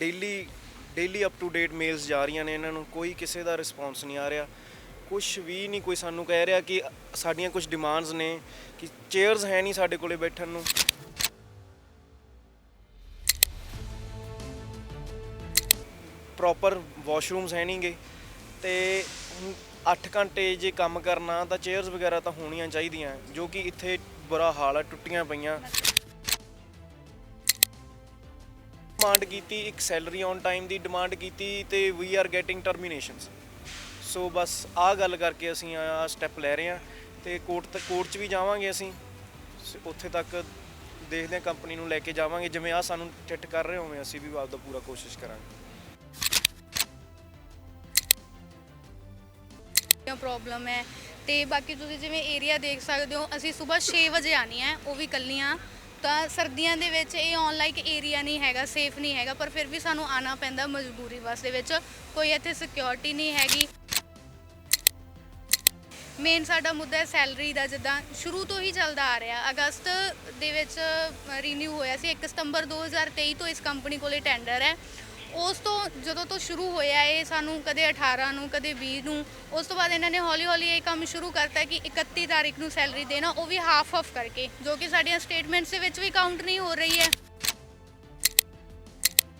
Daily daily up to date mails ਜਾ ਰਹੀਆਂ ਨੇ ਇਹਨਾਂ ਨੂੰ, ਕੋਈ ਕਿਸੇ ਦਾ ਰਿਸਪੌਂਸ ਨਹੀਂ ਆ ਰਿਹਾ। ਕੁਝ ਵੀ ਨਹੀਂ, ਕੋਈ ਸਾਨੂੰ ਕਹਿ ਰਿਹਾ ਕਿ ਸਾਡੀਆਂ ਕੁਝ ਡਿਮਾਂਡਸ ਨੇ, ਕਿ ਚੇਅਰਸ ਹੈ ਨਹੀਂ ਸਾਡੇ ਕੋਲੇ ਬੈਠਣ ਨੂੰ। ਪ੍ਰੋਪਰ ਵਾਸ਼ਰੂਮਸ ਹੈ ਨਹੀਂਗੇ। ਤੇ 8 ਘੰਟੇ ਜੇ ਕੰਮ ਕਰਨਾ, ਤਾਂ ਚੇਅਰਸ ਵਗੈਰਾ ਤਾਂ ਹੋਣੀਆਂ ਚਾਹੀਦੀਆਂ, ਜੋ ਕਿ ਇੱਥੇ ਬੁਰਾ ਹਾਲ ਹੈ ਟੁੱਟੀਆਂ ਪਈਆਂ। ਡਿਮਾਂਡ ਕੀਤੀ, ਇੱਕ ਸੈਲਰੀ ਔਨ ਟਾਈਮ ਦੀ ਡਿਮਾਂਡ ਕੀਤੀ ਤੇ ਵੀ ਆਰ ਗੈਟਿੰਗ ਟਰਮੀਨੇਸ਼ਨਸ ਸੋ ਬਸ ਆਹ ਗੱਲ ਕਰਕੇ ਅਸੀਂ ਆ ਸਟੈਪ ਲੈ ਰਹੇ ਹਾਂ ਤੇ ਕੋਰਟ ਤੱਕ ਕੋਰਟ 'ਚ ਵੀ ਜਾਵਾਂਗੇ ਅਸੀਂ। ਉੱਥੇ ਤੱਕ ਦੇਖਦੇ ਹਾਂ ਕੰਪਨੀ ਨੂੰ ਲੈ ਕੇ ਜਾਵਾਂਗੇ, ਜਿਵੇਂ ਆ ਸਾਨੂੰ ਟਿੱਟ ਕਰ ਰਹੇ ਹੋਵੇਂ, ਅਸੀਂ ਵੀ ਆਪਦਾ ਪੂਰਾ ਕੋਸ਼ਿਸ਼ ਕਰਾਂਗੇ। ਪ੍ਰੋਬਲਮ ਹੈ? ਤੇ ਬਾਕੀ ਤੁਸੀਂ ਜਿਵੇਂ ਏਰੀਆ ਦੇਖ ਸਕਦੇ ਹੋ, ਅਸੀਂ ਸਵੇਰ 6 ਵਜੇ ਆਣੀ ਹੈ, ਉਹ ਵੀ ਕੱਲੀਆਂ ਤਾਂ ਸਰਦੀਆਂ ਦੇ ਵਿੱਚ ਇਹ ਔਨ ਏਰੀਆ ਨਹੀਂ ਹੈਗਾ ਸੇਫ ਨਹੀਂ ਹੈਗਾ, ਪਰ ਫਿਰ ਵੀ ਸਾਨੂੰ ਆਣਾ ਪੈਂਦਾ ਮਜਬੂਰੀ ਵਸ ਦੇ ਵਿੱਚ। ਕੋਈ ਇੱਥੇ ਸਿਕਿਉਰਿਟੀ ਨਹੀਂ ਹੈਗੀ। ਮੇਨ ਸਾਡਾ ਮੁੱਦਾ ਹੈ ਸੈਲਰੀ ਦਾ, ਜਿੱਦਾਂ ਸ਼ੁਰੂ ਤੋਂ ਹੀ ਚੱਲਦਾ ਆ ਰਿਹਾ। ਅਗਸਤ ਦੇ ਵਿੱਚ ਰੀਨਿਊ ਹੋਇਆ ਸੀ 1 ਸਤੰਬਰ 2023 ਤੋਂ ਇਸ ਕੰਪਨੀ ਕੋਲੇ ਟੈਂਡਰ ਹੈ। ਉਸ ਤੋਂ ਜਦੋਂ ਤੋਂ ਸ਼ੁਰੂ ਹੋਇਆ ਇਹ ਸਾਨੂੰ ਕਦੇ 18 ਨੂੰ, ਕਦੇ 20 ਨੂੰ, ਉਸ ਤੋਂ ਬਾਅਦ ਇਹਨਾਂ ਨੇ ਹੌਲੀ ਹੌਲੀ ਇਹ ਕੰਮ ਸ਼ੁਰੂ ਕਰਤਾ ਕਿ 31 ਤਾਰੀਖ ਨੂੰ ਸੈਲਰੀ ਦੇਣਾ, ਉਹ ਵੀ ਹਾਫ ਹਾਫ ਕਰਕੇ, ਜੋ ਕਿ ਸਾਡੀਆਂ ਸਟੇਟਮੈਂਟਸ ਦੇ ਵਿੱਚ ਵੀ ਕਾਊਂਟ ਨਹੀਂ ਹੋ ਰਹੀ ਹੈ।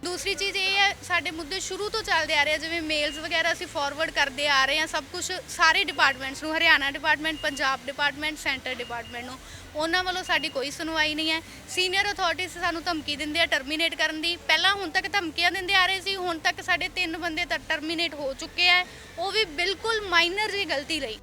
ਦੂਸਰੀ ਚੀਜ਼ ਇਹ ਹੈ, ਸਾਡੇ ਮੁੱਦੇ ਸ਼ੁਰੂ ਤੋਂ ਚੱਲਦੇ ਆ ਰਹੇ ਆ, ਜਿਵੇਂ ਮੇਲਸ ਵਗੈਰਾ ਅਸੀਂ ਫਾਰਵਰਡ ਕਰਦੇ ਆ ਰਹੇ ਹਾਂ ਸਭ ਕੁਝ ਸਾਰੇ ਡਿਪਾਰਟਮੈਂਟਸ ਨੂੰ, Haryana department Punjab department centre department ਨੂੰ ਉਹਨਾਂ ਵੱਲੋਂ ਸਾਡੀ ਕੋਈ ਸੁਣਵਾਈ ਨਹੀਂ ਹੈ। ਸੀਨੀਅਰ ਅਥਾਰਟੀਜ਼ ਸਾਨੂੰ ਧਮਕੀ ਦਿੰਦੇ ਆ ਟਰਮੀਨੇਟ ਕਰਨ ਦੀ। ਪਹਿਲਾਂ ਹੁਣ ਤੱਕ ਧਮਕੀਆਂ ਦਿੰਦੇ ਆ ਰਹੇ ਸੀ, ਹੁਣ ਤੱਕ ਸਾਡੇ ਤਿੰਨ ਬੰਦੇ ਤਾਂ ਟਰਮੀਨੇਟ ਹੋ ਚੁੱਕੇ ਆ। ਉਹ ਵੀ ਬਿਲਕੁਲ ਮਾਈਨਰ ਜਿਹੀ ਗਲਤੀ ਲਈ।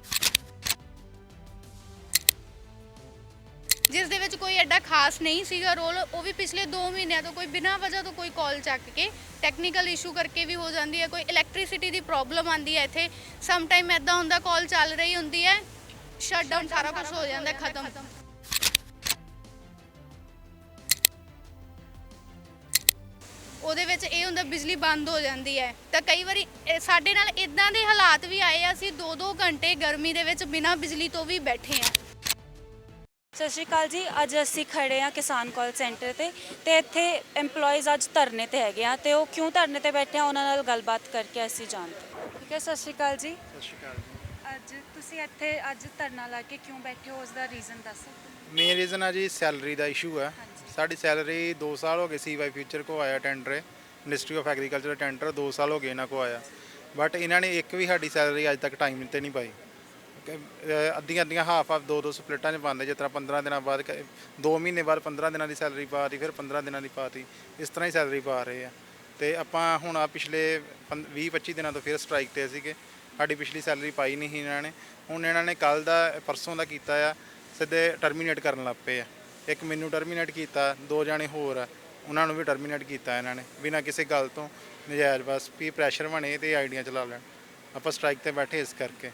ਜਿਸ ਦੇ ਵਿੱਚ ਕੋਈ ਐਡਾ ਖਾਸ ਨਹੀਂ ਸੀਗਾ ਰੋਲ, ਉਹ ਵੀ ਪਿਛਲੇ 2 ਮਹੀਨਿਆਂ ਤੋਂ ਕੋਈ ਬਿਨਾਂ ਵਜ੍ਹਾ ਤੋਂ ਕੋਈ ਕਾਲ ਚੱਕ ਕੇ ਟੈਕਨੀਕਲ ਇਸ਼ੂ ਕਰਕੇ ਵੀ ਹੋ ਜਾਂਦੀ ਹੈ, ਕੋਈ ਇਲੈਕਟ੍ਰਿਸਿਟੀ ਦੀ ਪ੍ਰੋਬਲਮ ਆਂਦੀ ਹੈ ਇੱਥੇ। ਸਮ ਟਾਈਮ ਐਦਾਂ ਹੁੰਦਾ ਕਾਲ ਚੱਲ ਰਹੀ ਹੁੰਦੀ ਹੈ ਸ਼ਟ ਡਾਊਨ ਸਾਰਾ ਕੁਝ ਹੋ ਜਾਂਦਾ, ਖਤਮ। ਉਹਦੇ ਵਿੱਚ ਇਹ ਹੁੰਦਾ ਬਿਜਲੀ ਬੰਦ ਹੋ ਜਾਂਦੀ ਹੈ। ਤਾਂ ਕਈ ਵਾਰੀ ਇਹ ਸਾਡੇ ਨਾਲ ਇਦਾਂ ਦੇ ਹਾਲਾਤ ਵੀ ਆਏ ਆ ਅਸੀਂ 2-2 ਘੰਟੇ ਗਰਮੀ ਦੇ ਵਿੱਚ ਬਿਨਾਂ ਬਿਜਲੀ ਤੋਂ ਵੀ ਬੈਠੇ ਆ। ਸਤਿ ਸ਼੍ਰੀ ਅਕਾਲ ਜੀ ਅੱਜ ਅਸੀਂ ਖੜੇ ਆ ਕਿਸਾਨ ਕਾਲ ਸੈਂਟਰ ਤੇ ਤੇ ਇੱਥੇ EMPLOYEES ਅੱਜ ਧਰਨੇ ਤੇ ਹੈਗੇ ਆ ਤੇ ਉਹ ਕਿਉਂ ਧਰਨੇ ਤੇ ਬੈਠੇ ਆ ਉਹਨਾਂ ਨਾਲ ਗੱਲਬਾਤ ਕਰਕੇ ਅਸੀਂ ਜਾਣਦੇ। ਠੀਕ ਹੈ ਸਤਿ ਸ਼੍ਰੀ ਅਕਾਲ ਜੀ। ਸਤਿ ਸ਼੍ਰੀ ਅਕਾਲ ਅੱਜ ਤੁਸੀਂ ਇੱਥੇ ਅੱਜ ਧਰਨਾ ਲਾ ਕੇ ਕਿਉਂ ਬੈਠੇ ਹੋ ਉਸ ਦਾ ਰੀਜ਼ਨ ਦੱਸੋ। ਮੇਨ ਰੀਜ਼ਨ ਆ ਜੀ ਸੈਲਰੀ ਦਾ ਇਸ਼ੂ ਹੈ ਸਾਡੀ ਸੈਲਰੀ 2 ਸਾਲ ਹੋ ਗਏ ਸੀ ਵਾਈ ਫਿਊਚਰ ਕੋ ਆਇਆ tender ministry of agriculture tender 2 ਸਾਲ ਹੋ ਗਏ ਇਹਨਾਂ ਕੋ ਆਇਆ। ਬਟ ਇਹਨਾਂ ਨੇ ਇੱਕ ਵੀ ਸਾਡੀ ਸੈਲਰੀ ਅੱਜ ਤੱਕ ਟਾਈਮ ਤੇ ਨਹੀਂ ਪਾਈ। ਅੱਧੀਆਂ ਅੱਧੀਆਂ ਹਾਫ ਹਾਫ ਦੋ ਦੋ ਸਪਲਿਟਾਂ 'ਚ ਪਾਉਂਦੇ, ਜਿਸ ਤਰ੍ਹਾਂ 15 ਦਿਨਾਂ ਬਾਅਦ 2 ਮਹੀਨੇ ਬਾਅਦ 15 ਦਿਨਾਂ ਦੀ ਸੈਲਰੀ ਪਾਤੀ, ਫਿਰ 15 ਦਿਨਾਂ ਦੀ ਪਾਤੀ, ਇਸ ਤਰ੍ਹਾਂ ਹੀ ਸੈਲਰੀ ਪਾ ਰਹੇ ਆ। ਤੇ ਆਪਾਂ ਹੁਣ ਆ ਪਿਛਲੇ 20 25 ਦਿਨਾਂ ਤੋਂ ਫਿਰ ਸਟ੍ਰਾਈਕ ਤੇ ਸੀਗੇ। ਸਾਡੀ ਪਿਛਲੀ ਸੈਲਰੀ ਪਾਈ ਨਹੀਂ ਸੀ ਇਹਨਾਂ ਨੇ। ਹੁਣ ਇਹਨਾਂ ਨੇ ਕੱਲ ਦਾ, ਪਰਸੋਂ ਦਾ ਕੀਤਾ ਆ, ਸਿੱਧੇ ਟਰਮੀਨੇਟ ਕਰਨ ਲੱਗ ਪਏ ਆ। ਇੱਕ ਮੈਨੂੰ ਟਰਮੀਨੇਟ ਕੀਤਾ ਦੋ ਜਾਣੇ ਹੋਰ ਆ ਉਹਨਾਂ ਨੂੰ ਵੀ ਟਰਮੀਨੇਟ ਕੀਤਾ ਇਹਨਾਂ ਨੇ ਬਿਨਾਂ ਕਿਸੇ ਗੱਲ ਤੋਂ ਨਜਾਇਜ਼ ਬਸ ਵੀ ਪ੍ਰੈਸ਼ਰ ਬਣੇ ਤੇ ਆਈਡੀਆਂ ਚਲਾ ਲੈਣ। ਆਪਾਂ ਸਟ੍ਰਾਈਕ ਤੇ ਬੈਠੇ ਇਸ ਕਰਕੇ।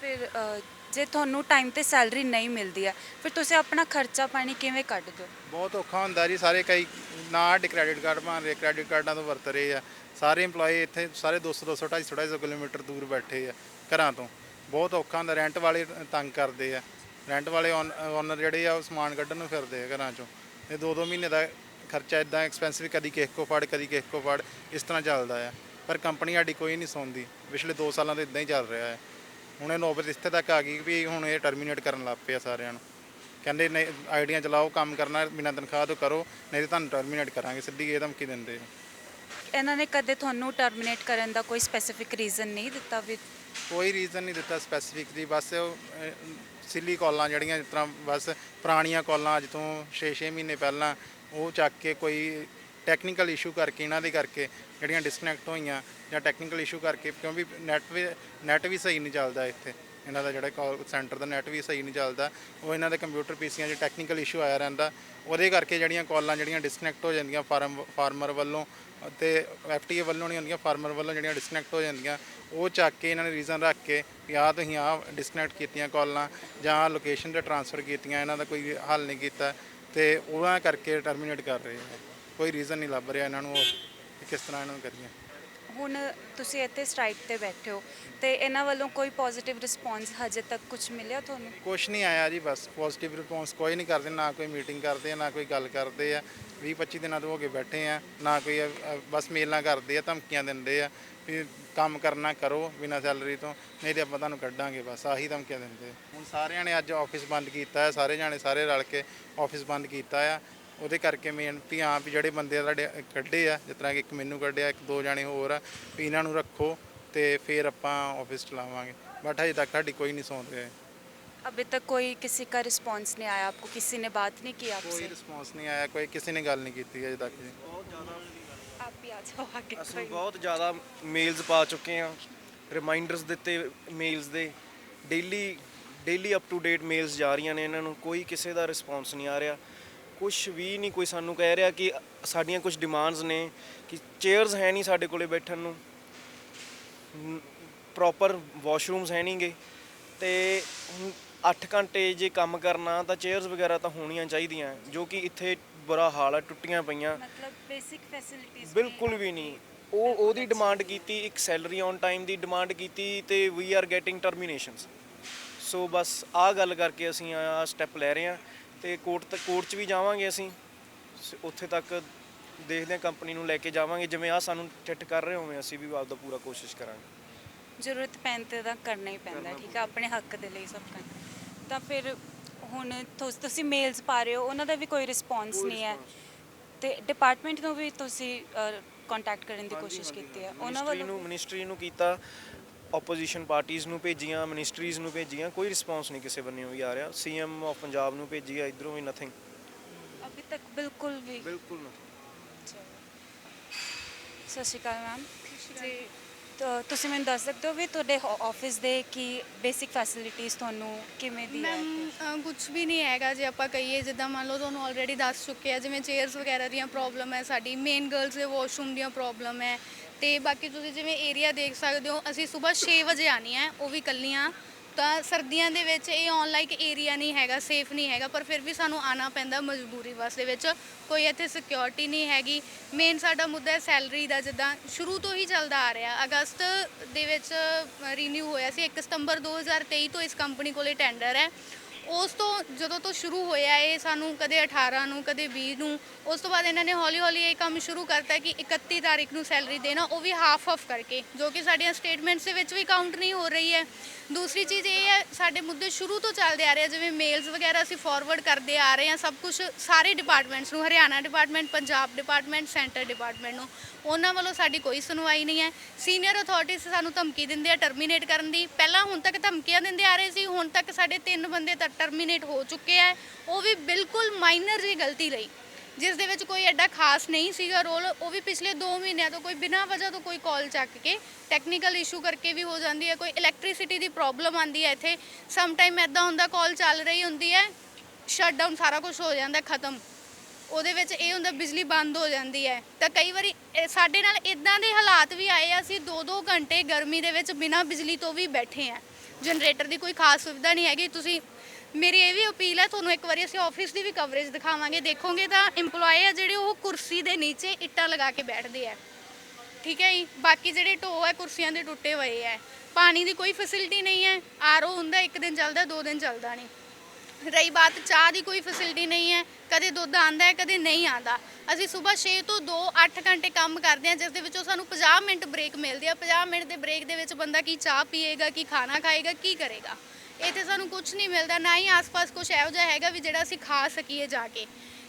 ਫਿਰ ਅ, ਜੇ ਤੁਹਾਨੂੰ ਟਾਈਮ ਤੇ ਸੈਲਰੀ ਨਹੀਂ ਮਿਲਦੀ ਹੈ ਫਿਰ ਤੁਸੀਂ ਆਪਣਾ ਖਰਚਾ ਪਾਣੀ ਕਿਵੇਂ ਕੱਢਦੇ ਹੋ? ਬਹੁਤ ਔਖਾ ਹੁੰਦਾ ਜੀ ਸਾਰੇ ਕਈ ਨਾ ਸਾਡੇ ਕ੍ਰੈਡਿਟ ਕਾਰਡ ਬਣ ਰਹੇ ਕ੍ਰੈਡਿਟ ਕਾਰਡਾਂ ਤੋਂ ਵਰਤ ਰਹੇ ਆ। ਸਾਰੇ EMPLOYE ਇੱਥੇ ਸਾਰੇ 200 200 250 250 ਕਿਲੋਮੀਟਰ ਦੂਰ ਬੈਠੇ ਆ ਘਰਾਂ ਤੋਂ। ਬਹੁਤ ਔਖਾ ਹੁੰਦਾ ਰੈਂਟ ਵਾਲੇ ਤੰਗ ਕਰਦੇ ਆ। ਰੈਂਟ ਵਾਲੇ ਓਨਰ ਜਿਹੜੇ ਆ ਉਹ ਸਮਾਨ ਕੱਢਣ ਨੂੰ ਫਿਰਦੇ ਆ ਘਰਾਂ ਚੋਂ। ਇਹ ਦੋ ਦੋ ਮਹੀਨੇ ਦਾ ਖਰਚਾ ਇਦਾਂ ਵੀ ਕਦੀ ਕਿਸੇ ਕੋ ਫੜ, ਕਦੀ ਕਿਸੇ ਕੋ ਫੜ, ਇਸ ਤਰ੍ਹਾਂ ਚੱਲਦਾ ਆ। ਪਰ ਕੰਪਨੀ ਸਾਡੀ ਕੋਈ ਨਹੀਂ ਸੌਂਦੀ। ਪਿਛਲੇ 2 ਸਾਲਾਂ ਤੋਂ ਇਦਾਂ ਹੀ ਚੱਲ ਰਿਹਾ ਹੈ ਹੁਣ ਇਹ ਨੌਬਤ ਇੱਥੇ ਤੱਕ ਆ ਗਈ ਵੀ ਹੁਣ ਇਹ ਟਰਮੀਨੇਟ ਕਰਨ ਲੱਗ ਪਏ ਆ ਸਾਰਿਆਂ ਨੂੰ। ਕਹਿੰਦੇ ਨਹੀਂ ਆਈਡੀਆਂ ਚਲਾਓ, ਕੰਮ ਕਰਨਾ, ਬਿਨਾਂ ਤਨਖਾਹ ਤੋਂ ਕਰੋ, ਨਹੀਂ ਤਾਂ ਤੁਹਾਨੂੰ ਟਰਮੀਨੇਟ ਕਰਾਂਗੇ, ਸਿੱਧੀ ਇਹ ਧਮਕੀ ਦਿੰਦੇ ਆ। ਇਹਨਾਂ ਨੇ ਕਦੇ ਤੁਹਾਨੂੰ ਟਰਮੀਨੇਟ ਕਰਨ ਦਾ ਕੋਈ ਸਪੈਸੀਫਿਕ ਰੀਜ਼ਨ ਨਹੀਂ ਦਿੱਤਾ ਵੀ ਕੋਈ ਰੀਜ਼ਨ ਨਹੀਂ ਦਿੱਤਾ ਸਪੈਸੀਫਿਕ ਦੀ, ਬਸ ਸਿੱਲੀ ਕਾਲਾਂ ਜਿਹੜੀਆਂ ਜਿਸ ਤਰ੍ਹਾਂ ਬਸ ਪੁਰਾਣੀਆਂ ਕਾਲਾਂ ਅੱਜ ਤੋਂ 6-6 ਮਹੀਨੇ ਪਹਿਲਾਂ, ਉਹ ਚੱਕ ਕੇ ਕੋਈ ਟੈਕਨੀਕਲ ਇਸ਼ੂ ਕਰਕੇ, ਇਹਨਾਂ ਦੇ ਕਰਕੇ ਜਿਹੜੀਆਂ ਡਿਸਕਨੈਕਟ ਹੋਈਆਂ ਜਾਂ ਟੈਕਨੀਕਲ ਇਸ਼ੂ ਕਰਕੇ, ਕਿਉਂਕਿ ਨੈਟ ਵੀ ਨੈਟ ਵੀ ਸਹੀ ਨਹੀਂ ਚੱਲਦਾ ਇੱਥੇ। ਇਹਨਾਂ ਦਾ ਜਿਹੜਾ ਕਾਲ ਸੈਂਟਰ ਦਾ ਨੈਟ ਵੀ ਸਹੀ ਨਹੀਂ ਚੱਲਦਾ, ਉਹ ਇਹਨਾਂ ਦੇ ਕੰਪਿਊਟਰ ਪੀਸੀਆਂ 'ਚ ਟੈਕਨੀਕਲ ਇਸ਼ੂ ਆਇਆ ਰਹਿੰਦਾ, ਉਹਦੇ ਕਰਕੇ ਜਿਹੜੀਆਂ ਕਾਲਾਂ, ਜਿਹੜੀਆਂ ਡਿਸਕਨੈਕਟ ਹੋ ਜਾਂਦੀਆਂ ਫਾਰਮ ਫਾਰਮਰ ਵੱਲੋਂ ਤੇ ਐਫਟੀਏ ਵੱਲੋਂ ਨਹੀਂ ਹੁੰਦੀਆਂ ਫਾਰਮਰ ਵੱਲੋਂ ਜਿਹੜੀਆਂ ਡਿਸਕਨੈਕਟ ਹੋ ਜਾਂਦੀਆਂ, ਉਹ ਚੱਕ ਕੇ ਇਹਨਾਂ ਨੇ ਰੀਜ਼ਨ ਰੱਖ ਕੇ ਵੀ ਆਹ ਤੁਸੀਂ ਆਹ ਡਿਸਕਨੈਕਟ ਕੀਤੀਆਂ ਕਾਲਾਂ, ਜਾਂ ਲੋਕੇਸ਼ਨ ਤੇ ਟਰਾਂਸਫਰ ਕੀਤੀਆਂ, ਇਹਨਾਂ ਦਾ ਕੋਈ ਹੱਲ ਨਹੀਂ ਕੀਤਾ, ਤੇ ਉਹਨਾਂ ਕਰਕੇ ਟਰਮੀਨੇਟ ਕਰ ਰਹੇ ਆ। ਕੋਈ ਰੀਜ਼ਨ ਨਹੀਂ ਲੱਭ ਰਿਹਾ ਇਹਨਾਂ ਨੂੰ, ਉਹ ਕਿਸ ਤਰ੍ਹਾਂ ਇਹਨਾਂ ਨੂੰ ਕਰੀਏ। ਹੁਣ ਤੁਸੀਂ ਇੱਥੇ ਸਟ੍ਰਾਈਕ ਤੇ ਬੈਠੇ ਹੋ ਤੇ ਇਹਨਾਂ ਵੱਲੋਂ ਕੋਈ ਪੋਜ਼ਿਟਿਵ ਰਿਸਪੌਂਸ ਹਜੇ ਤੱਕ ਕੁਝ ਮਿਲਿਆ ਤੁਹਾਨੂੰ? ਕੁਛ ਨਹੀਂ ਆਇਆ ਜੀ ਬਸ ਪੋਜ਼ਿਟਿਵ ਰਿਸਪੌਂਸ ਕੋਈ ਨਹੀਂ ਕਰਦੇ ਨਾ ਕੋਈ ਮੀਟਿੰਗ ਕਰਦੇ ਆ ਨਾ ਕੋਈ ਗੱਲ ਕਰਦੇ ਆ। 20 25 ਦਿਨਾਂ ਤੋਂ ਹੋ ਕੇ ਬੈਠੇ ਆ ਨਾ ਕੋਈ ਅ, ਅ, ਬਸ ਮੇਲਾਂ ਕਰਦੇ ਆ ਧਮਕੀਆਂ ਦਿੰਦੇ ਆ ਵੀ ਕੰਮ ਕਰਨਾ ਕਰੋ ਬਿਨਾਂ ਸੈਲਰੀ ਤੋਂ ਨਹੀਂ ਤੇ ਆਪਾਂ ਤੁਹਾਨੂੰ ਕੱਢਾਂਗੇ ਬਸ ਆਹੀ ਧਮਕੀਆਂ ਦਿੰਦੇ ਆ। ਹੁਣ ਸਾਰਿਆਂ ਨੇ ਅੱਜ ਆਫਿਸ ਬੰਦ ਕੀਤਾ ਹੈ ਸਾਰੇ ਜਾਣੇ ਸਾਰੇ ਰਲ ਕੇ ਆਫਿਸ ਬੰਦ ਕੀਤਾ ਆ। ਉਹਦੇ ਕਰਕੇ ਮੇਨ ਵੀ ਹਾਂ ਵੀ ਜਿਹੜੇ ਬੰਦੇ ਤੁਹਾਡੇ ਕੱਢੇ ਆ ਜਿਸ ਤਰ੍ਹਾਂ ਕਿ ਇੱਕ ਮੈਨੂੰ ਕੱਢਿਆ ਇੱਕ ਦੋ ਜਾਣੇ ਹੋਰ ਆ ਵੀ ਇਹਨਾਂ ਨੂੰ ਰੱਖੋ ਤੇ ਫਿਰ ਆਪਾਂ ਆਫਿਸ ਚਲਾਵਾਂਗੇ ਬਟ ਹਜੇ ਤੱਕ ਸਾਡੀ ਕੋਈ ਨਹੀਂ ਸੁਣ ਰਿਹਾ अभी तक कोई किसी का रिस्पांस नहीं आया आपको किसी ने बात नहीं की ਕੋਈ आपसे ਰਿਸਪੌਂਸ ਨਹੀਂ ਆਇਆ ਕੋਈ ਕਿਸੇ ਨੇ ਗੱਲ ਨਹੀਂ ਕੀਤੀ ਅਜੇ ਤੱਕ ਜੀ आप भी आ जाओ आगे ਅਸੀਂ कोई ਬਹੁਤ ਜ਼ਿਆਦਾ ਮੇਲਸ ਪਾ ਚੁੱਕੇ ਹਾਂ ਰਿਮਾਈਂਡਰਸ ਦਿੱਤੇ ਮੇਲਸ ਦੇ daily daily up to date mails ਜਾ ਰਹੀਆਂ ਨੇ ਇਹਨਾਂ ਨੂੰ ਕੋਈ ਕਿਸੇ ਦਾ ਰਿਸਪੌਂਸ ਨਹੀਂ ਆ ਰਿਹਾ ਕੁਝ ਵੀ ਨਹੀਂ ਕੋਈ ਸਾਨੂੰ ਕਹਿ ਰਿਹਾ ਕਿ ਸਾਡੀਆਂ ਕੁਝ ਡਿਮਾਂਡਸ ਨੇ ਕਿ ਚੇਅਰਸ ਹੈ ਨਹੀਂ ਸਾਡੇ ਕੋਲੇ ਬੈਠਣ ਨੂੰ। ਪ੍ਰੋਪਰ ਵਾਸ਼ਰੂਮਸ ਹੈ ਨਹੀਂਗੇ। ਤੇ 8 ਘੰਟੇ ਜੇ ਕੰਮ ਕਰਨਾ ਤਾਂ ਚੇਅਰਸ ਵਗੈਰਾ ਤਾਂ ਹੋਣੀਆਂ ਚਾਹੀਦੀਆਂ ਜੋ ਕਿ ਇੱਥੇ ਬੁਰਾ ਹਾਲ ਹੈ ਟੁੱਟੀਆਂ ਪਈਆਂ। ਮਤਲਬ ਬੇਸਿਕ ਫੈਸਿਲਿਟੀਆਂ ਬਿਲਕੁਲ ਵੀ ਨਹੀਂ। ਉਹ ਉਹਦੀ ਡਿਮਾਂਡ ਕੀਤੀ ਇੱਕ ਸੈਲਰੀ ਔਨ ਟਾਈਮ ਦੀ ਡਿਮਾਂਡ ਕੀਤੀ ਤੇ ਵੀ ਆਰ ਗੈਟਿੰਗ ਟਰਮੀਨੇਸ਼ਨਸ ਸੋ ਬਸ ਆ ਗੱਲ ਕਰਕੇ ਅਸੀਂ ਆ ਸਟੈਪ ਲੈ ਰਹੇ ਹਾਂ। ਤੇ ਕੋਰਟ ਤੱਕ ਕੋਰਟ 'ਚ ਵੀ ਜਾਵਾਂਗੇ ਅਸੀਂ। ਸ- ਉੱਥੇ ਤੱਕ ਦੇਖਦੇ ਹਾਂ ਕੰਪਨੀ ਨੂੰ ਲੈ ਕੇ ਜਾਵਾਂਗੇ। ਜਿਵੇਂ ਆ ਸਾਨੂੰ ਚਿੱਟ ਕਰ ਰਹੇ ਹੋਵੇਂ ਅਸੀਂ ਵੀ ਆਪਦਾ ਪੂਰਾ ਕੋਸ਼ਿਸ਼ ਕਰਾਂਗੇ। ਜ਼ਰੂਰਤ ਪੈਣ ਤੇ ਤਾਂ ਕਰਨਾ ਹੀ ਪੈਂਦਾ ਠੀਕ ਹੈ ਆਪਣੇ ਹੱਕ ਦੇ ਲਈ ਸਭ ਕਰਨਾ ਤਾਂ ਫਿਰ ਹੁਣ ਤੁਸ- ਤੁਸੀਂ ਮੇਲਸ ਪਾ ਰਹੇ ਹੋ ਉਹਨਾਂ ਦਾ ਵੀ ਕੋਈ ਰਿਸਪੌਂਸ ਨਹੀਂ ਹੈ। ਤੇ ਡਿਪਾਰਟਮੈਂਟ ਨੂੰ ਵੀ ਤੁਸੀਂ ਕੰਟੈਕਟ ਕਰਨ ਦੀ ਕੋਸ਼ਿਸ਼ ਕੀਤੀ ਹੈ ਉਹਨਾਂ ਮਿਨਿਸਟਰੀ ਵੱਲੋਂ ਨੂੰ ਮਿਨਿਸਟਰੀ ਨੂੰ ਕੀਤਾ। ਆਪੋਜੀਸ਼ਨ ਪਾਰਟੀਆਂ ਨੂੰ ਭੇਜੀਆਂ ਮਿਨਿਸਟਰੀਜ਼ ਨੂੰ ਭੇਜੀਆਂ ਕੋਈ ਰਿਸਪੌਂਸ ਨਹੀਂ ਕਿਸੇ ਬੰਨਿਓ ਵੀ ਆ ਰਿਹਾ। ਸੀਐਮ ਆਫ ਪੰਜਾਬ ਨੂੰ ਭੇਜੀ ਆ ਇਧਰੋਂ ਵੀ ਨਥਿੰਗ ਅਭੀ ਤੱਕ ਬਿਲਕੁਲ ਵੀ। ਬਿਲਕੁਲ ਨਾ ਸਤਿ ਸ਼੍ਰੀ ਅਕਾਲ ਮੈਮ। ਜੀ ਤਾਂ ਤੁਸੀਂ ਮੈਨੂੰ ਦੱਸ ਸਕਦੇ ਹੋ ਵੀ ਤੁਹਾਡੇ ਆਫਿਸ ਦੇ ਕੀ ਬੇਸਿਕ ਫੈਸਿਲਿਟੀਜ਼ ਤੁਹਾਨੂੰ ਕਿਵੇਂ ਦੀ ਹੈ? ਮੈਮ ਕੁਝ ਵੀ ਨਹੀਂ ਹੈਗਾ ਜੇ ਆਪਾਂ ਕਹੀਏ ਜਿੱਦਾਂ ਮੰਨ ਲਓ ਤੁਹਾਨੂੰ ਆਲਰੇਡੀ ਦੱਸ ਚੁੱਕੇ ਆ ਜਿਵੇਂ ਚੇਅਰਸ ਵਗੈਰਾ ਦੀਆਂ ਪ੍ਰੋਬਲਮ ਹੈ ਸਾਡੀ ਮੇਨ ਗਰਲਸ ਦੇ ਵਾਸ਼ਰੂਮ ਦੀਆਂ ਪ੍ਰੋਬਲਮ ਹੈ ਤੇ ਬਾਕੀ ਤੁਸੀਂ ਜਿਵੇਂ ਏਰੀਆ ਦੇਖ ਸਕਦੇ ਹੋ ਅਸੀਂ ਸਵੇਰ 6 ਵਜੇ ਆਣੀ ਹੈ ਉਹ ਵੀ ਕੱਲੀਆਂ ਤਾਂ ਸਰਦੀਆਂ ਦੇ ਵਿੱਚ ਇਹ ਆਨ ਲਾਈਕ ਏਰੀਆ ਨਹੀਂ ਹੈਗਾ ਸੇਫ ਨਹੀਂ ਹੈਗਾ, ਪਰ ਫਿਰ ਵੀ ਸਾਨੂੰ ਆਣਾ ਪੈਂਦਾ ਮਜਬੂਰੀ ਵਸ ਦੇ ਵਿੱਚ। ਕੋਈ ਇੱਥੇ ਸਿਕਿਉਰਿਟੀ ਨਹੀਂ ਹੈਗੀ। ਮੇਨ ਸਾਡਾ ਮੁੱਦਾ ਹੈ ਸੈਲਰੀ ਦਾ, ਜਿੱਦਾਂ ਸ਼ੁਰੂ ਤੋਂ ਹੀ ਚੱਲਦਾ ਆ ਰਿਹਾ। ਅਗਸਤ ਦੇ ਵਿੱਚ ਰੀਨਿਊ ਹੋਇਆ ਸੀ 1 ਸਤੰਬਰ 2023 ਤੋਂ ਇਸ ਕੰਪਨੀ ਕੋਲੇ ਟੈਂਡਰ ਹੈ। ਉਸ ਤੋਂ ਜਦੋਂ ਤੋਂ ਸ਼ੁਰੂ ਹੋਇਆ ਇਹ ਸਾਨੂੰ ਕਦੇ 18 ਨੂੰ, ਕਦੇ 20 ਨੂੰ, ਉਸ ਤੋਂ ਬਾਅਦ ਇਹਨਾਂ ਨੇ ਹੌਲੀ ਹੌਲੀ ਇਹ ਕੰਮ ਸ਼ੁਰੂ ਕਰਤਾ ਕਿ 31 ਤਾਰੀਖ ਨੂੰ ਸੈਲਰੀ ਦੇਣਾ, ਉਹ ਵੀ ਹਾਫ ਹਾਫ ਕਰਕੇ, ਜੋ ਕਿ ਸਾਡੀਆਂ ਸਟੇਟਮੈਂਟਸ ਦੇ ਵਿੱਚ ਵੀ ਕਾਊਂਟ ਨਹੀਂ ਹੋ ਰਹੀ ਹੈ। ਦੂਸਰੀ ਚੀਜ਼ ਇਹ ਹੈ, ਸਾਡੇ ਮੁੱਦੇ ਸ਼ੁਰੂ ਤੋਂ ਚੱਲਦੇ ਆ ਰਹੇ ਆ, ਜਿਵੇਂ ਮੇਲਸ ਵਗੈਰਾ ਅਸੀਂ ਫਾਰਵਰਡ ਕਰਦੇ ਆ ਰਹੇ ਹਾਂ, ਸਭ ਕੁਝ ਸਾਰੇ ਡਿਪਾਰਟਮੈਂਟਸ ਨੂੰ, Haryana department Punjab department centre department ਨੂੰ, ਉਹਨਾਂ ਵੱਲੋਂ ਸਾਡੀ ਕੋਈ ਸੁਣਵਾਈ ਨਹੀਂ ਹੈ। ਸੀਨੀਅਰ ਅਥਾਰਟੀਜ਼ ਸਾਨੂੰ ਧਮਕੀ ਦਿੰਦੇ ਆ ਟਰਮੀਨੇਟ ਕਰਨ ਦੀ। ਪਹਿਲਾਂ ਹੁਣ ਤੱਕ ਧਮਕੀਆਂ ਦਿੰਦੇ ਆ ਰਹੇ ਸੀ, ਹੁਣ ਤੱਕ ਸਾਡੇ ਤਿੰਨ ਬੰਦੇ ਤਾਂ ਟਰਮੀਨੇਟ ਹੋ ਚੁੱਕੇ ਆ ਉਹ ਵੀ ਬਿਲਕੁਲ ਮਾਈਨਰ ਜਿਹੀ ਗਲਤੀ ਲਈ। ਜਿਸ ਦੇ ਵਿੱਚ ਕੋਈ ਐਡਾ ਖਾਸ ਨਹੀਂ ਸੀਗਾ ਰੋਲ, ਉਹ ਵੀ ਪਿਛਲੇ 2 ਮਹੀਨਿਆਂ ਤੋਂ ਕੋਈ ਬਿਨਾਂ ਵਜ੍ਹਾ ਤੋਂ ਕੋਈ ਕਾਲ ਚੱਕ ਕੇ ਟੈਕਨੀਕਲ ਇਸ਼ੂ ਕਰਕੇ ਵੀ ਹੋ ਜਾਂਦੀ ਹੈ, ਕੋਈ ਇਲੈਕਟ੍ਰਿਸਿਟੀ ਦੀ ਪ੍ਰੋਬਲਮ ਆਂਦੀ ਹੈ ਇੱਥੇ। ਸਮ ਟਾਈਮ ਐਦਾਂ ਹੁੰਦਾ ਕਾਲ ਚੱਲ ਰਹੀ ਹੁੰਦੀ ਹੈ ਸ਼ਟ ਡਾਊਨ ਸਾਰਾ ਕੁਝ ਹੋ ਜਾਂਦਾ, ਖਤਮ। ਉਹਦੇ ਵਿੱਚ ਇਹ ਹੁੰਦਾ ਬਿਜਲੀ ਬੰਦ ਹੋ ਜਾਂਦੀ ਹੈ। ਤਾਂ ਕਈ ਵਾਰੀ ਸਾਡੇ ਨਾਲ ਇਦਾਂ ਦੇ ਹਾਲਾਤ ਵੀ ਆਏ ਆ, ਅਸੀਂ 2-2 ਘੰਟੇ ਗਰਮੀ ਦੇ ਵਿੱਚ ਬਿਨਾਂ ਬਿਜਲੀ ਤੋਂ ਵੀ ਬੈਠੇ ਆ। ਜਨਰੇਟਰ ਦੀ ਕੋਈ ਖਾਸ ਸੁਵਿਧਾ ਨਹੀਂ ਹੈਗੀ, ਤੁਸੀਂ ਮੇਰੀ ਇਹ ਵੀ ਅਪੀਲ ਹੈ, ਤੁਹਾਨੂੰ ਇੱਕ ਵਾਰੀ ਅਸੀਂ ਆਫਿਸ ਦੀ ਵੀ ਕਵਰੇਜ ਦਿਖਾਵਾਂਗੇ। ਦੇਖੋਗੇ ਤਾਂ EMPLOYE ਆ ਜਿਹੜੇ ਉਹ ਕੁਰਸੀ ਦੇ ਨੀਚੇ ਇੱਟਾਂ ਲਗਾ ਕੇ ਬੈਠਦੇ ਆ। ਠੀਕ ਹੈ ਜੀ? ਬਾਕੀ ਜਿਹੜੇ ਢੋ ਹੈ ਕੁਰਸੀਆਂ ਦੇ ਟੁੱਟੇ ਹੋਏ ਹੈ ਪਾਣੀ ਦੀ ਕੋਈ ਫੈਸਿਲਿਟੀ ਨਹੀਂ ਹੈ। ਆਰਓ ਹੁੰਦਾ, ਇੱਕ ਦਿਨ ਚੱਲਦਾ, ਦੋ ਦਿਨ ਚੱਲਦਾ ਨਹੀਂ। ਰਹੀ ਬਾਤ, ਚਾਹ ਦੀ ਕੋਈ ਫੈਸਿਲਿਟੀ ਨਹੀਂ ਹੈ। ਕਦੇ ਦੁੱਧ ਆਂਦਾ ਹੈ, ਕਦੇ ਨਹੀਂ ਆਂਦਾ ਅਸੀਂ ਸਵੇਰ 6 ਤੋਂ 2 8 ਘੰਟੇ ਕੰਮ ਕਰਦੇ ਹਾਂ, ਜਿਸ ਦੇ ਵਿੱਚੋਂ ਸਾਨੂੰ 50 ਮਿੰਟ ਬ੍ਰੇਕ ਮਿਲਦੀ ਆ। 50 ਮਿੰਟ ਦੇ ਬ੍ਰੇਕ ਦੇ ਵਿੱਚ ਬੰਦਾ ਕੀ ਚਾਹ ਪੀਏਗਾ, ਕੀ ਖਾਣਾ ਖਾਏਗਾ, ਕੀ ਕਰੇਗਾ? ਇੱਥੇ ਸਾਨੂੰ ਕੁਝ ਨਹੀਂ ਮਿਲਦਾ, ਨਾ ਹੀ ਆਸ-ਪਾਸ ਕੁਝ ਇਹੋ ਜਿਹਾ ਹੈਗਾ ਵੀ ਜਿਹੜਾ ਅਸੀਂ ਖਾ ਸਕੀਏ ਜਾ ਕੇ।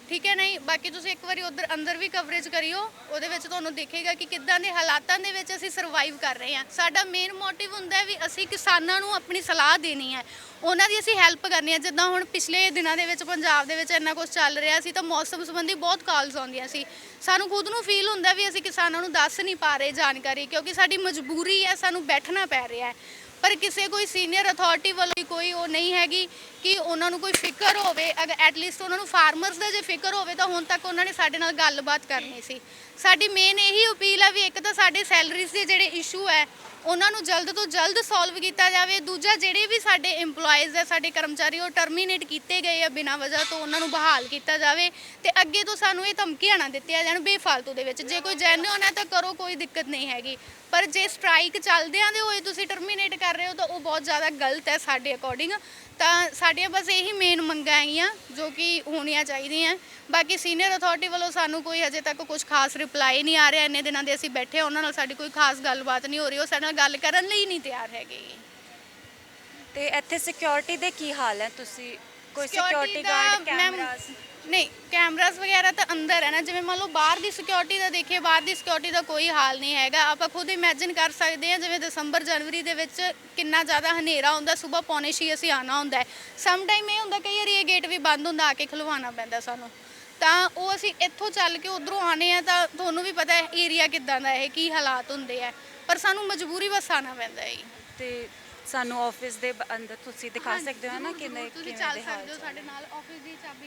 ਠੀਕ ਹੈ ਨਹੀਂ? ਬਾਕੀ ਤੁਸੀਂ ਇੱਕ ਵਾਰੀ ਉਧਰ ਅੰਦਰ ਵੀ ਕਵਰੇਜ ਕਰਿਓ, ਉਹਦੇ ਵਿੱਚ ਤੁਹਾਨੂੰ ਦਿਖੇਗਾ ਕਿ ਕਿੱਦਾਂ ਦੇ ਹਾਲਾਤਾਂ ਦੇ ਵਿੱਚ ਅਸੀਂ ਸਰਵਾਈਵ ਕਰ ਰਹੇ ਹਾਂ। ਸਾਡਾ ਮੇਨ ਮੋਟਿਵ ਹੁੰਦਾ ਹੈ ਵੀ ਅਸੀਂ ਕਿਸਾਨਾਂ ਨੂੰ ਆਪਣੀ ਸਲਾਹ ਦੇਣੀ ਹੈ। ਉਹਨਾਂ ਦੀ ਅਸੀਂ ਹੈਲਪ ਕਰਨੀ ਹੈ। ਜਿੱਦਾਂ ਹੁਣ ਪਿਛਲੇ ਦਿਨਾਂ ਦੇ ਵਿੱਚ ਪੰਜਾਬ ਦੇ ਵਿੱਚ ਇੰਨਾ ਕੁਝ ਚੱਲ ਰਿਹਾ ਸੀ ਤਾਂ ਮੌਸਮ ਸੰਬੰਧੀ ਬਹੁਤ ਕਾਲਸ ਆਉਂਦੀਆਂ ਸੀ। ਸਾਨੂੰ ਖੁਦ ਨੂੰ ਫੀਲ ਹੁੰਦਾ ਵੀ ਅਸੀਂ ਕਿਸਾਨਾਂ ਨੂੰ ਦੱਸ ਨਹੀਂ ਪਾ ਰਹੇ ਜਾਣਕਾਰੀ, ਕਿਉਂਕਿ ਸਾਡੀ ਮਜਬੂਰੀ ਹੈ, ਸਾਨੂੰ ਬੈਠਣਾ ਪੈ ਰਿਹਾ ਹੈ। ਪਰ ਕਿਸੇ ਕੋਈ ਸੀਨੀਅਰ ਅਥਾਰਟੀ ਵੱਲੋਂ ਕੋਈ ਉਹ ਨਹੀਂ ਹੈਗੀ ਕਿ ਉਹਨਾਂ ਨੂੰ ਕੋਈ ਫਿਕਰ ਹੋਵੇ ਅਗਰ ਐਟਲੀਸਟ ਉਹਨਾਂ ਨੂੰ ਫਾਰਮਰਸ ਦਾ ਜੇ ਫਿਕਰ ਹੋਵੇ ਤਾਂ ਹੁਣ ਤੱਕ ਉਹਨਾਂ ਨੇ ਸਾਡੇ ਨਾਲ ਗੱਲਬਾਤ ਕਰਨੀ ਸੀ। ਸਾਡੀ ਮੇਨ ਇਹੀ ਅਪੀਲ ਆ ਵੀ ਇੱਕ ਤਾਂ ਸਾਡੇ ਸੈਲਰੀਜ਼ ਦੇ ਜਿਹੜੇ ਇਸ਼ੂ ਹੈ, ਉਹਨਾਂ ਨੂੰ ਜਲਦ ਤੋਂ ਜਲਦ ਸੋਲਵ ਕੀਤਾ ਜਾਵੇ। ਦੂਜਾ, ਜਿਹੜੇ ਵੀ ਸਾਡੇ EMPLOYEES ਹੈ, ਸਾਡੇ ਕਰਮਚਾਰੀ, ਉਹ ਟਰਮੀਨੇਟ ਕੀਤੇ ਗਏ ਆ ਬਿਨਾਂ ਵਜ੍ਹਾ ਤੋਂ ਉਹਨਾਂ ਨੂੰ ਬਹਾਲ ਕੀਤਾ ਜਾਵੇ ਤੇ ਅੱਗੇ ਤੋਂ ਸਾਨੂੰ ਇਹ ਧਮਕੀਆਂ ਨਾ ਦਿੱਤੀਆਂ ਜਾਣ ਬੇਫਾਲਤੂ ਦੇ ਵਿੱਚ। ਜੇ ਕੋਈ ਜੈਨੂਅਨ ਹੈ ਤਾਂ ਕਰੋ, ਕੋਈ ਦਿੱਕਤ ਨਹੀਂ ਹੈਗੀ। ਪਰ ਜੇ ਸਟ੍ਰਾਈਕ ਚੱਲਦਿਆਂ ਦੇ ਹੋਏ ਤੁਸੀਂ ਟਰਮੀਨੇਟ ਕਰ ਰਹੇ ਹੋ ਤਾਂ ਉਹ ਬਹੁਤ ਜ਼ਿਆਦਾ ਗਲਤ ਹੈ ਸਾਡੇ ਅਕੋਰਡਿੰਗ ਤਾਂ ਸਾਡੀਆਂ ਬਸ ਇਹੀ ਮੇਨ ਮੰਗਾਂ ਹੈਗੀਆਂ ਜੋ ਕਿ ਹੋਣੀਆਂ ਚਾਹੀਦੀਆਂ। ਬਾਕੀ ਸੀਨੀਅਰ ਅਥਾਰਟੀ ਵੱਲੋਂ ਸਾਨੂੰ ਕੋਈ ਹਜੇ ਤੱਕ ਕੁਝ ਖਾਸ ਰਿਪਲਾਈ ਨਹੀਂ ਆ ਰਿਹਾ। ਇੰਨੇ ਦਿਨਾਂ ਦੇ ਅਸੀਂ ਬੈਠੇ ਹਾਂ, ਉਹਨਾਂ ਨਾਲ ਸਾਡੀ ਕੋਈ ਖਾਸ ਗੱਲਬਾਤ ਨਹੀਂ ਹੋ ਰਹੀ। ਉਹ ਸਾਡੇ ਨਾਲ ਗੱਲ ਕਰਨ ਲਈ ਨਹੀਂ ਤਿਆਰ ਹੈਗੇ। ਤੇ ਇੱਥੇ ਸਿਕਿਉਰਿਟੀ ਦੇ ਕੀ ਹਾਲ ਹੈ? ਤੁਸੀਂ ਕੋਈ ਸਿਕਿਉਰਿਟੀ ਗਾਰਡ ਕੈਮਰਾਸ ਨਹੀਂ ਕੈਮਰਾਸ ਵਗੈਰਾ ਤਾਂ ਅੰਦਰ ਹੈ ਨਾ ਜਿਵੇਂ ਮੰਨ ਲਓ ਬਾਹਰ ਦੀ ਸਿਕਿਉਰਿਟੀ ਦਾ ਦੇਖੀਏ ਬਾਹਰ ਦੀ ਸਿਕਿਉਰਿਟੀ ਦਾ ਕੋਈ ਹਾਲ ਨਹੀਂ ਹੈਗਾ। ਆਪਾਂ ਖੁਦ ਇਮੇਜਿਨ ਕਰ ਸਕਦੇ ਹਾਂ ਜਿਵੇਂ ਦਸੰਬਰ ਜਨਵਰੀ ਦੇ ਵਿੱਚ ਕਿੰਨਾ ਜ਼ਿਆਦਾ ਹਨੇਰਾ ਹੁੰਦਾ ਸਵੇਰ ਪੌਣੇ ਛੇ ਅਸੀਂ ਆਣਾ ਹੁੰਦਾ ਹੈ। ਸਮ ਟਾਈਮ ਇਹ ਹੁੰਦਾ ਕਈ ਵਾਰੀ ਇਹ ਗੇਟ ਵੀ ਬੰਦ ਹੁੰਦਾ ਆ ਕੇ ਖਲਵਾਉਣਾ ਪੈਂਦਾ ਸਾਨੂੰ। ਤਾਂ ਉਹ ਅਸੀਂ ਇੱਥੋਂ ਚੱਲ ਕੇ ਉਧਰੋਂ ਆਨੇ ਆ ਤਾਂ ਤੁਹਾਨੂੰ ਵੀ ਪਤਾ ਹੈ ਏਰੀਆ ਕਿੱਦਾਂ ਦਾ ਹੈ ਕੀ ਹਾਲਾਤ ਹੁੰਦੇ ਆ ਪਰ ਸਾਨੂੰ ਮਜਬੂਰੀ ਬਸ ਆਣਾ ਪੈਂਦਾ ਹੈ। ਤੇ ਸਾਨੂੰ ਆਫਿਸ ਦੇ ਅੰਦਰ ਤੁਸੀਂ ਦਿਖਾ ਸਕਦੇ ਹੋ ਨਾ ਕਿੰਨੇ ਜ਼ਰੂਰ, ਤੁਸੀਂ ਕਿਵੇਂ ਚੱਲ ਦੇ ਹਾਲ ਸਕਦੇ ਹੋ ਸਾਡੇ ਨਾਲ ਆਫਿਸ ਦੀ ਚਾਬੀ